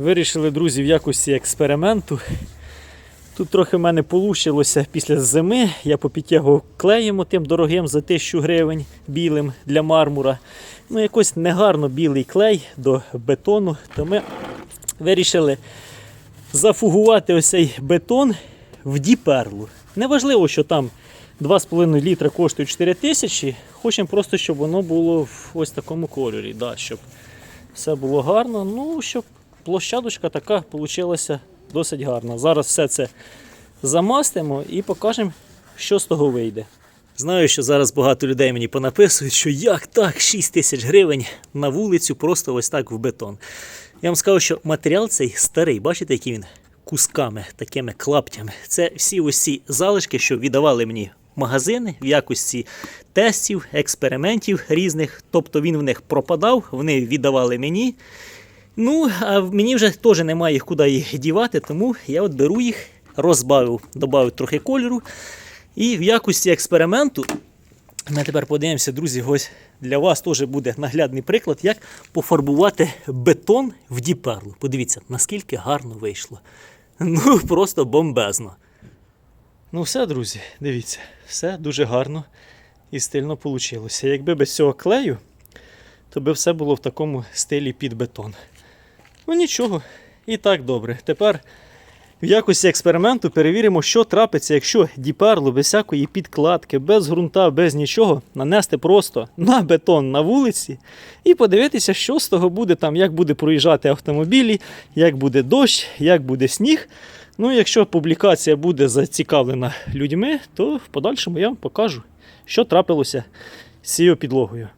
Вирішили, друзі, в якості експерименту. Тут трохи в мене получилося після зими. Я попідтягував клеєм тим дорогим за 1000 гривень білим для мармура. Ну, якось негарно білий клей до бетону. То ми вирішили зафугувати ось цей бетон в діперлу. Неважливо, що там 2,5 літра коштує 4 тисячі. Хочемо просто, щоб воно було в ось такому кольорі. Да, щоб все було гарно. Ну, щоб площадочка така вийшла досить гарна. Зараз все це замастимо і покажемо, що з того вийде. Знаю, що зараз багато людей мені понаписують, що як так, 6 тисяч гривень на вулицю, просто ось так в бетон. Я вам скажу, що матеріал цей старий, бачите, який він кусками, такими клаптями. Це всі ці залишки, що віддавали мені магазини в якості тестів, експериментів різних. Тобто він в них пропадав, вони віддавали мені. Ну, а мені вже теж немає їх куди їх дівати, тому я от беру їх, розбавив, додав трохи кольору. І в якості експерименту ми тепер подивимося, друзі, ось для вас теж буде наглядний приклад, як пофарбувати бетон в діперлу. Подивіться, наскільки гарно вийшло. Ну, просто бомбезно. Ну, все, друзі, дивіться, все дуже гарно і стильно вийшло. Якби без цього клею, то би все було в такому стилі під бетон. Ну нічого, і так добре. Тепер в якості експерименту перевіримо, що трапиться, якщо діперлу без всякої підкладки, без ґрунта, без нічого нанести просто на бетон на вулиці і подивитися, що з того буде там, як буде проїжджати автомобілі, як буде дощ, як буде сніг. Ну, якщо публікація буде зацікавлена людьми, то в подальшому я вам покажу, що трапилося з цією підлогою.